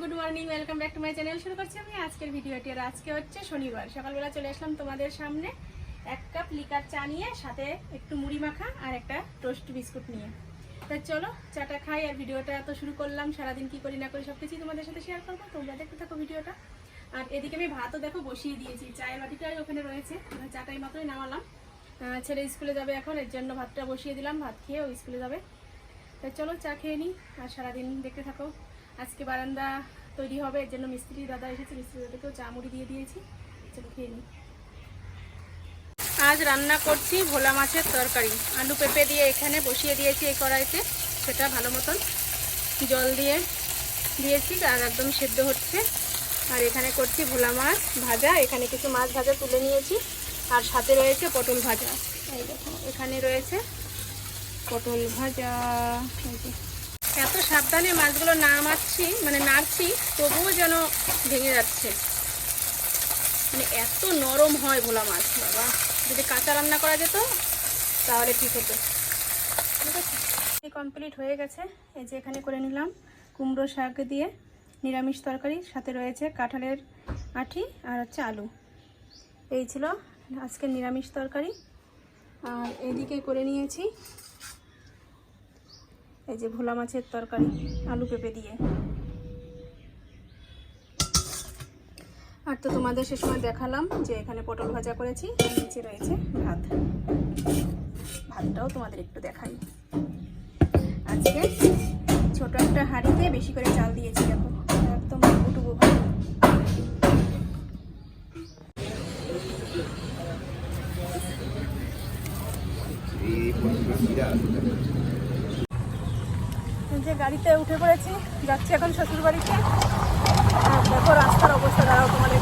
Good morning, welcome back to my channel. শুরু করছি আমি আজকের ভিডিওটি। আর আজকে হচ্ছে শনিবার। সকালবেলা চলে আসলাম তোমাদের সামনে এক কাপ লিকার চা নিয়ে, সাথে একটু মুড়ি মাখা আর একটা টোস্ট বিস্কুট নিয়ে। তা চলো, চাটা খাই আর ভিডিওটা তো শুরু করলাম। সারাদিন কি করি না করি সব কিছুই তোমাদের সাথে শেয়ার করব। তোমরা দেখতে থাকো ভিডিওটা। আর এদিকে আমি ভাতও দেখো বসিয়ে দিয়েছি। চায়ের বাটিটাই ওখানে রয়েছে। চাটাই মাত্রই নামালাম। ছেলে স্কুলে যাবে এখন, এর জন্য ভাতটা বসিয়ে দিলাম। ভাত খেয়ে ও স্কুলে যাবে। তাই চলো, চা খেয়ে নিই। আর সারাদিন দেখতে থাকো। আজকে বারান্দা তৈরি হবে, এর জন্য মিস্ত্রি দাদা এসেছে, মিস্ত্রি দাদাকেও চা মুড়ি দিয়ে দিয়েছি। চলো খেয়ে নিই। আজ রান্না করছি ভোলা মাছের তরকারি। আলু পেঁপে দিয়ে এখানে বসিয়ে দিয়েছি এই কড়াইতে, সেটা ভালো মতন জল দিয়ে দিয়েছি, আর একদম সেদ্ধ হচ্ছে। আর এখানে করছি ভোলা মাছ ভাজা, এখানে কিছু মাছ ভাজা তুলে নিয়েছি, আর সাথে রয়েছে পটল ভাজা। এই দেখো, এখানে রয়েছে পটল ভাজা। এত সাবধানে মাছগুলো নামাচ্ছি মানে নাড়ছি, তবুও যেন ভেঙে যাচ্ছে। মানে এত নরম হয় ভোলা মাছ, বাবা। যদি কাঁচা রান্না করা যেত, তাহলে ঠিক হতো। কমপ্লিট হয়ে গেছে। এই যে এখানে করে নিলাম কুমড়ো শাক দিয়ে নিরামিষ তরকারি, সাথে রয়েছে কাঁঠালের আঠি আর হচ্ছে আলু। এই ছিল আজকের নিরামিষ তরকারি। আর এদিকে করে নিয়েছি এই যে ভোলা মাছের তরকারি, আলু পেঁপে দিয়ে। আর তো তোমাদের সে সময় দেখালাম যে এখানে পটল ভাজা করেছি নিচে রয়েছে ভাত। ভাতটাও তোমাদের একটু দেখাই। আজকে ছোট একটা হাঁড়িতে বেশি করে চাল দিয়েছি, দেখো। একদম টুকু ভাত। যে গাড়িতে উঠে পড়েছি যাচ্ছি এখন শ্বশুর বাড়িতে দেখো রাস্তার অবস্থা দাঁড়াও তোমাদের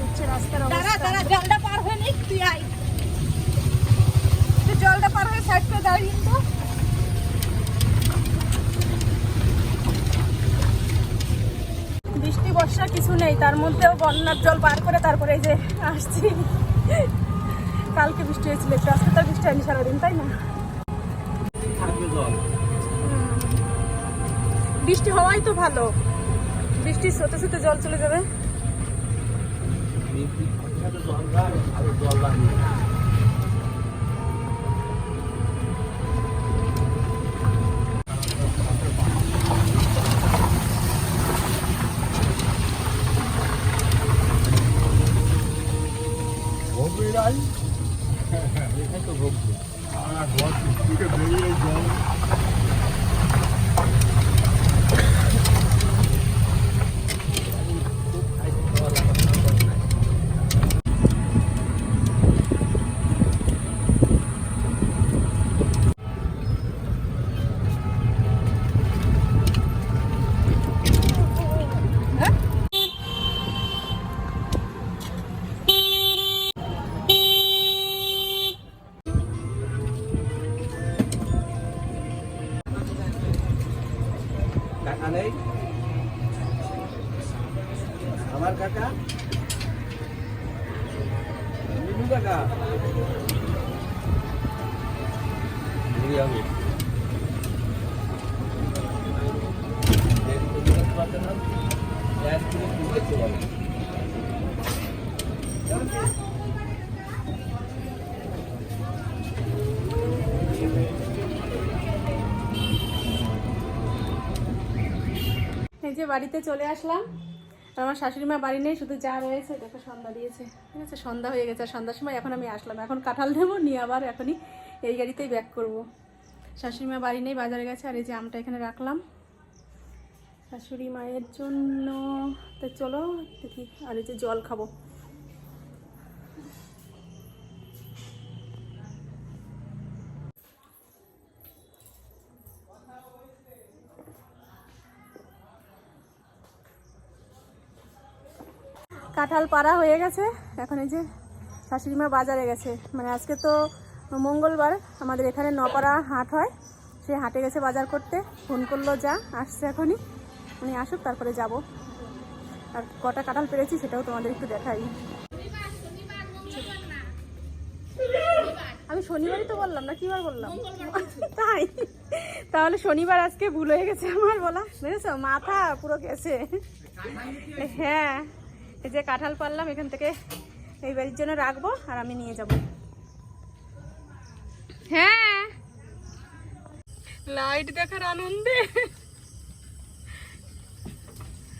হচ্ছে রাস্তার অবস্থা। জলটা পার হয়ে নিক তুই আয়। জলটা পার হয়ে সাইড করে দাঁড়িয়ে তো। বৃষ্টি বর্ষা কিছু নেই তার মধ্যেও বন্যার জল পার করে তারপরে এই যে আসছি। কালকে বৃষ্টি হয়েছিল একটু আজকে তো বৃষ্টি হয়নি সারাদিন তাই না? বৃষ্টি হওয়াই তো ভালো। বৃষ্টি স্রোতে স্রোতে জল চলে যাবে। কাকা এই যে বাড়িতে চলে আসলাম। আমার শাশুড়ি মা বাড়ি নেই, শুধু যা রয়েছে, দেখো সন্ধ্যা দিয়েছে। ঠিক আছে, সন্ধ্যা হয়ে গেছে সন্ধ্যার সময় এখন আমি আসলাম। এখন কাঁঠাল নেব নিয়ে আবার এখনই এই গাড়িতেই ব্যাক করব। শাশুড়ি মা বাড়ি নেই, বাজারে গেছে, আর এই যে আমটা এখানে রাখলাম। শাশুড়ি মায়ের জন্য। তো চলো দেখি, আর এই যে জল খাব। কাঁঠাল পাড়া হয়ে গেছে। এখন এই যে শাশুড়ি মা বাজারে গেছে। মানে আজকে তো মঙ্গলবার, আমাদের এখানে নপাড়া হাট হয়। সে হাটে গেছে বাজার করতে। ফোন করল, যা, আসছে এখনই। উনি আসুক, তারপরে যাব। আর কটা কাঁঠাল পেরেছি সেটাও তোমাদের একটু দেখাই। আমি শনিবারই তো বললাম না, কিবার বললাম? তাই। তাহলে শনিবার আজকে ভুল হয়ে গেছে আমার বলা। বুঝেছ মাথা পুরো গেছে। হ্যাঁ এই যে কাঁঠাল পারলাম এখান থেকে এই বাড়ির জন্য রাখব আর আমি নিয়ে যাব। হ্যাঁ। লাইট দেখার আনন্দে নেব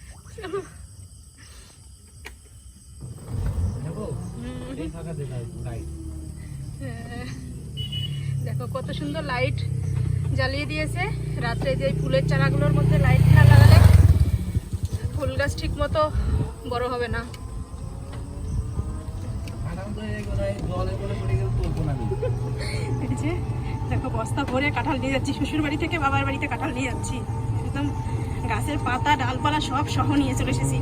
এই ফাঁকা দে লাইট হ্যাঁ। দেখো কত সুন্দর লাইট জ্বালিয়ে দিয়েছে। রাত্রে যে ফুলের চারাগুলোর মধ্যে লাইট না লাগালে ফুল গাছ ঠিক মতো বড় হবে না। দেখো বস্তা ভরে কাঁঠাল নিয়ে যাচ্ছি। শ্বশুর বাড়ি থেকে বাবার বাড়িতে কাঁঠাল নিয়ে যাচ্ছি। একদম গাছের পাতা ডালপালা সব সহ নিয়ে চলে এসেছি।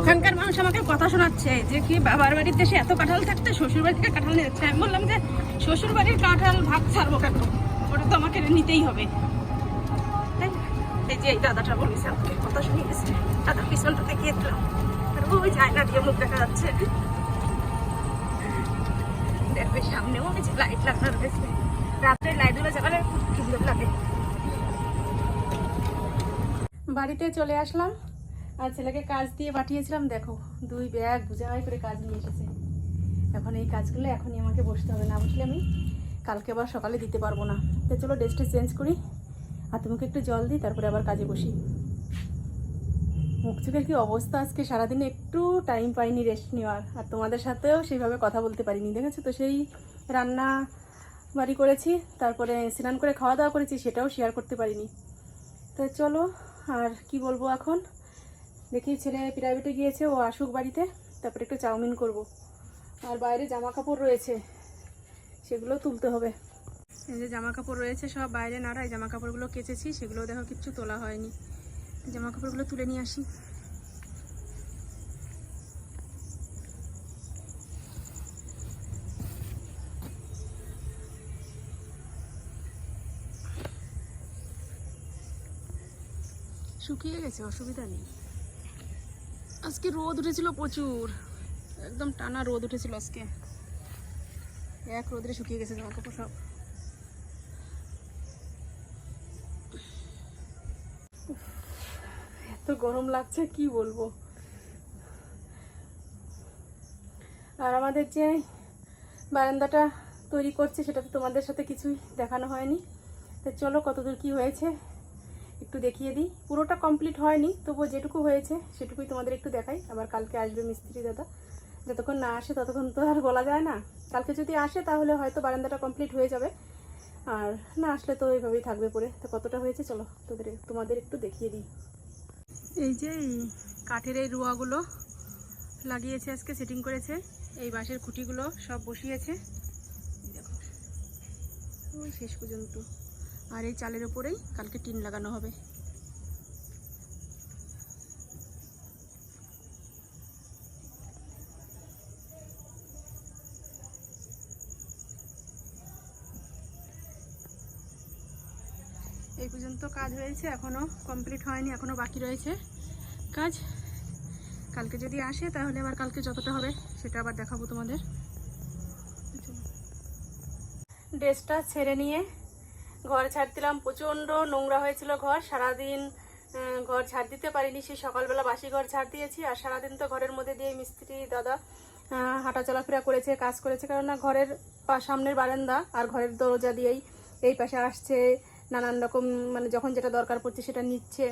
ওখানকার মানুষ আমাকে কথা শোনাচ্ছে যে কি বাবার বাড়ির দেশে এত কাঁঠাল থাকতে শ্বশুর বাড়ি থেকে কাঁঠাল নিয়ে যাচ্ছে? আমি বললাম যে শ্বশুর বাড়ির কাঁঠাল ভাগ ছাড়বো কেন? ওটা তো আমাকে নিতেই হবে। তাই এই যে এই দাদাটা বলেছে আমাকে কথা শুনিয়ে গেছে। দাদা পিছনটা দেখিয়ে দিলাম ওই জায়গা দিয়ে মুখ দেখা যাচ্ছে। দেখবে সামনেও লাইট লাগানো রয়েছে। রাত্রে লাইটগুলো জ্বালালে খুব সুন্দর লাগে। বাড়িতে চলে আসলাম আর ছেলেকে কাজ দিয়ে পাঠিয়েছিলাম, দেখো, দুই ব্যাগ বুঝাই করে কাজ নিয়ে এসেছে। এখন এই কাজগুলো এখনই আমাকে বসতে হবে, না বসলে আমি কালকে আবার সকালে দিতে পারব না। তো চলো ড্রেসটা চেঞ্জ করি। আর তোমাকে একটু জল দিই, তারপরে আবার কাজে বসি। মুখ চোখের কি অবস্থা আজকে? সারাদিনে একটু টাইম পাইনি রেস্ট নেওয়ার। আর তোমাদের সাথেও সেইভাবে কথা বলতে পারিনি, দেখেছ তো? সেই রান্না বাড়ি করেছি, তারপরে স্নান করে খাওয়া দাওয়া করেছি, সেটাও শেয়ার করতে পারিনি। তো চলো আর কি বলব এখন? দেখি ছেলে প্রাইভেটে গিয়েছে, ও আসুক বাড়িতে, তারপরে একটু চাউমিন করব। আর বাইরে জামা কাপড় রয়েছে, সেগুলো তুলতে হবে। এই যে জামা কাপড় রয়েছে, সব বাইরে নাড়ায় জামা কাপড়গুলো কেচেছি, সেগুলো দেখো কিচ্ছু তোলা হয়নি। জামা কাপড়গুলো তুলে নিয়ে আসি। শুকিয়ে গেছে, অসুবিধা নেই। আজকে রোদ উঠেছিল প্রচুর। একদম টানা রোদ উঠেছিল আজকে। এক রোদে শুকিয়ে গেছে জামা কাপড় সব। এত গরম লাগছে, কি বলব? আর আমাদের যে বারান্দাটা তৈরি করছে, সেটা তো তোমাদের সাথে কিছুই দেখানো হয়নি। তো চলো কতদূর কি হয়েছে একটু দেখিয়ে দিই। পুরোটা কমপ্লিট হয়নি, তবুও যেটুকু হয়েছে সেটুকুই তোমাদের একটু দেখাই। আবার কালকে আসবে মিস্ত্রি দাদা। যতক্ষণ না আসে ততক্ষণ তো আর বলা যায় না। কালকে যদি আসে তাহলে হয়তো বারান্দাটা কমপ্লিট হয়ে যাবে। আর না আসলে তো এইভাবেই থাকবে পরে। তো কতটা হয়েছে চলো তোদের তোমাদের একটু দেখিয়ে দিই। এই যে কাঠের এই রুয়াগুলো লাগিয়েছে আজকে সেটিং করেছে। এই বাঁশের খুঁটিগুলো সব বসিয়েছে। দেখো। শেষ পর্যন্ত। আর এই চালের উপরেই কালকে টিন লাগানো হবে। এই পর্যন্ত কাজ হয়েছে, এখনও কমপ্লিট হয়নি, এখনও বাকি রয়েছে কাজ। কালকে যদি আসে, তাহলে আবার কালকে যতটা হবে সেটা আবার দেখাবো তোমাদের। ড্রেসটা ছেড়ে নিয়ে ঘর ছাড় দিলাম। প্রচণ্ড নোংরা হয়েছিল ঘর। সারাদিন ঘর ছাড় দিতে পারিনি। সেই সকালবেলা বাসি ঘর ছাড় দিয়েছি। আর সারাদিন তো ঘরের মধ্যে দিয়ে মিস্ত্রি, দাদা হাঁটা চলাফেরা করেছে, কাজ করেছে। কেননা ঘরের সামনের বারান্দা আর ঘরের দরজা দিয়েই এই পাশে আসছে। নানান রকম মানে যখন যেটা দরকার পড়ছে সেটা নিচ্ছে।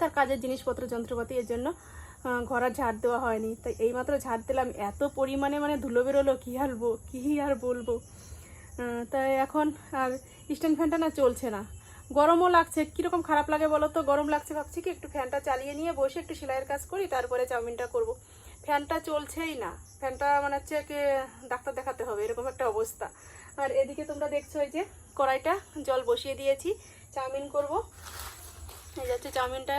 তার কাজের জিনিসপত্র, যন্ত্রপাতি এর জন্য ঘর আর ঝাড় দেওয়া হয়নি। তাই এইমাত্র ঝাড় দিলাম। এত পরিমাণে মানে ধুলো বেরোলো, কী আর কী আর বলব? তাই এখন আর স্ট্যান্ড ফ্যানটা না চলছে না। গরমও লাগছে, কীরকম খারাপ লাগে বলো তো গরম লাগছে ভাবছি কি, একটু ফ্যানটা চালিয়ে নিয়ে বসে একটু সেলাইয়ের কাজ করি, তারপরে চাউমিনটা করব। ফ্যানটা চলছেই না। ফ্যানটা মানে হচ্ছে কি, ডাক্তার দেখাতে হবে, এরকম একটা অবস্থা। আর এদিকে তোমরা দেখছ এই যে, কড়াইটা, জল বসিয়ে দিয়েছি, চাউমিন করব। এই যে হচ্ছে চাউমিনটা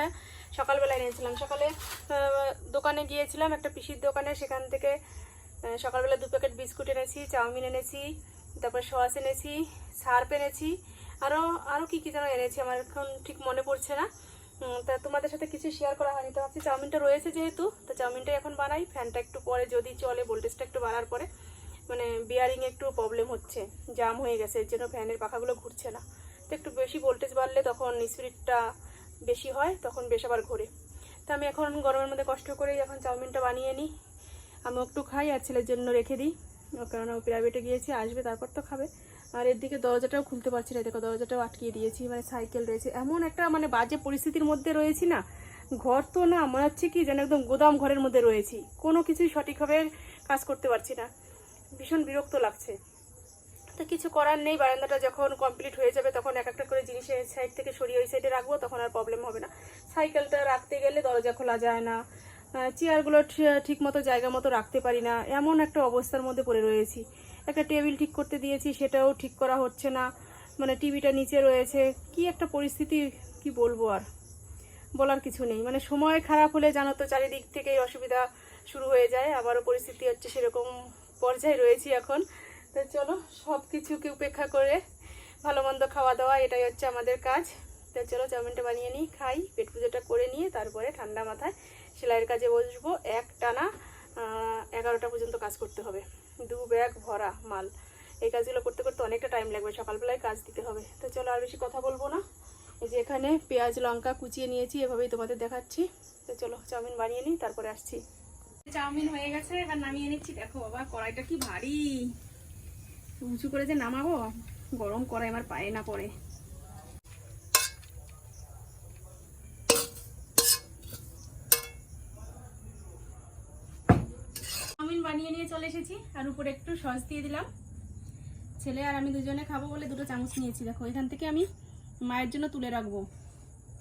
সকালবেলা এনেছিলাম। সকালে দোকানে গিয়েছিলাম, একটা পিসির দোকানে, সেখান থেকে সকালবেলা দু প্যাকেট বিস্কুট এনেছি, চাউমিন এনেছি তারপর সস এনেছি, সার্ফ এনেছি আরও আরও কী কী যেন এনেছি আমার এখন ঠিক মনে পড়ছে না। তা তোমাদের সাথে কিছু শেয়ার করা হয়নি, তো ভাবছি চাউমিনটা রয়েছে যেহেতু, তো চাউমিনটাই এখন বানাই, ফ্যানটা একটু পরে যদি চলে, ভোল্টেজটা একটু বাড়ার পরে। মানে বিয়ারিং একটু প্রবলেম হচ্ছে জাম হয়ে গেছে, এর জন্য ফ্যানের পাখাগুলো ঘুরছে না। তো একটু বেশি ভোল্টেজ বাড়লে তখন স্পিডটা বেশি হয়, তখন বেশ আবার ঘোরে। তো আমি এখন গরমের মধ্যে কষ্ট করেই এখন চাউমিনটা বানিয়ে নিই। আমি একটু খাই আর ছেলের জন্য রেখে দিই। কেননা ও প্রাইভেটে গিয়েছে, আসবে, তারপর তো খাবে। আর এর দিকে দরজাটাও খুলতে পারছি না দেখো দরজাটাও আটকিয়ে দিয়েছি মানে সাইকেল রয়েছে। এমন একটা মানে বাজে পরিস্থিতির মধ্যে রয়েছি না, ঘর তো না মনে হচ্ছে কি যেন একদম গোদাম ঘরের মধ্যে রয়েছি, কোনো কিছুই সঠিকভাবে কাজ করতে পারছি না, ভীষণ বিরক্ত লাগছে। তো কিছু করার নেই, বারান্দাটা যখন কমপ্লিট হয়ে যাবে, তখন এক একটা করে জিনিস সাইড থেকে সরিয়ে ওই সাইডে রাখব, তখন আর প্রবলেম হবে না। সাইকেলটা রাখতে গেলে দরজা খোলা যায় না চেয়ারগুলো ঠিক মতো জায়গা মতো রাখতে পারি না। এমন একটা অবস্থার মধ্যে পড়ে রয়েছি। একটা টেবিল ঠিক করতে দিয়েছি, সেটাও ঠিক করা হচ্ছে না। মানে টিভিটা নিচে রয়েছে। কি একটা পরিস্থিতি, কি বলব আর? বলার কিছু নেই। মানে সময় খারাপ হলে জানো তো, চারিদিক থেকেই অসুবিধা শুরু হয়ে যায়। আবারও পরিস্থিতি হচ্ছে সেরকম পর্যায়ে রয়েছি এখন। তো চলো সব কিছুকে উপেক্ষা করে ভালো মন্দ খাওয়া দাওয়া, এটাই হচ্ছে আমাদের কাজ। তো চলো, চাউমিনটা বানিয়ে নিই, খাই, পেট পুজোটা করে নিয়ে, তারপরে ঠান্ডা মাথায় সেলাইয়ের কাজে বসবো এক টানা এগারোটা পর্যন্ত কাজ করতে হবে। দু ব্যাগ ভরা মাল। এই কাজগুলো করতে করতে অনেকটা টাইম লাগবে, সকালবেলায় কাজ দিতে হবে। তো চলো আর বেশি কথা বলব না। এই যে এখানে পেঁয়াজ, লঙ্কা কুচিয়ে নিয়েছি, এভাবেই তোমাদের দেখাচ্ছি। তো চলো চাউমিন বানিয়ে নিই, তারপরে আসছি। চাউমিন হয়ে গেছে, এবার নামিয়ে নিচ্ছি। দেখো বাবা, কড়াইটা কি ভারী। উঁচু করে যে নামাবো, গরম কড়াই আমার পায়ে না পড়ে চাউমিন বানিয়ে নিয়ে চলে এসেছি, আর উপরে একটু সস দিয়ে দিলাম। ছেলে আর আমি দুজনে খাব বলে দুটো চামচ নিয়েছি। দেখো, এখান থেকে আমি মায়ের জন্য তুলে রাখব।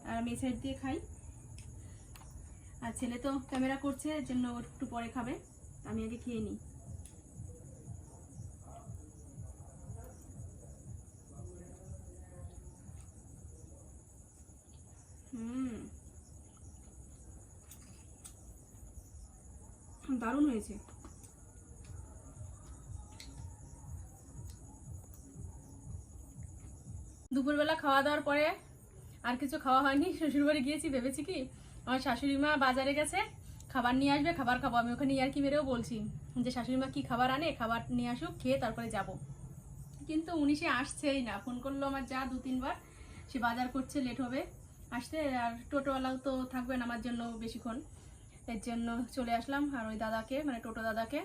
আর আমি সাইড দিয়ে খাই। আর ছেলে তো ক্যামেরা করছে, এর জন্য একটু পরে খাবে। আমি আগে খেয়ে নিই। দারুণ হয়েছে। দুপুরবেলা খাওয়া দাওয়ার পরে আর কিছু খাওয়া হয়নি, শ্বশুরবাড়ি গিয়েছি, ভেবেছি কি আমার শাশুড়ি মা বাজারে গেছে, খাবার নিয়ে আসবে, খাবার খাব। আমি ওখানে ইয়ার কি মেরেও বলছি যে শাশুড়ি মা কি খাবার আনে, খাবার নিয়ে আসুক, খেয়ে তারপরে যাব। কিন্তু উনি সে আসছেই না, ফোন করল আমার যা দু তিনবার, সে বাজার করছে লেট হবে। আসতে আর টোটোওয়ালাও তো থাকবে না আমার জন্য বেশিক্ষণ। এর জন্য চলে আসলাম আর ওই দাদাকে মানে টোটো দাদাকে।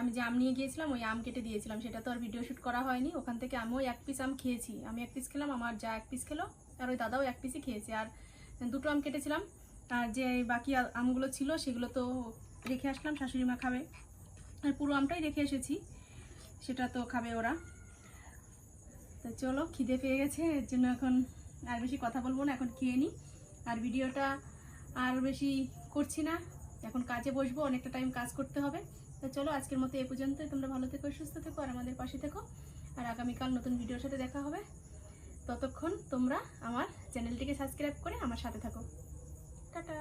আমি যে আম নিয়ে গিয়েছিলাম, ওই আম কেটে দিয়েছিলাম। সেটা তো আর ভিডিও শ্যুট করা হয়নি। ওখান থেকে আমিও এক পিস আম খেয়েছি। আমি এক পিস খেলাম, আমার যা এক পিস খেলো, আর ওই দাদাও এক পিসই খেয়েছে। আর দুটো আম কেটেছিলাম। আর যে বাকি আমগুলো ছিল, সেগুলো তো রেখে আসলাম, শাশুড়ি মা খাবে। আর পুরো আমটাই রেখে এসেছি। সেটা তো খাবে ওরা। তো চলো, খিদে পেয়ে গেছে। এর জন্য এখন আর বেশি কথা বলব না। এখন খেয়ে নিই আর ভিডিওটা আর বেশি করছি না। এখন কাজে বসবো, অনেকটা টাইম কাজ করতে হবে। তো চলো আজকের মতো এ পর্যন্ত তোমরা ভালো থেকো, সুস্থ থেকো, আর আমাদের পাশে থেকো। আর আগামীকাল নতুন ভিডিওর সাথে দেখা হবে। ততক্ষণ তোমরা আমার চ্যানেলটিকে সাবস্ক্রাইব করে আমার সাথে থাকো। টাটা!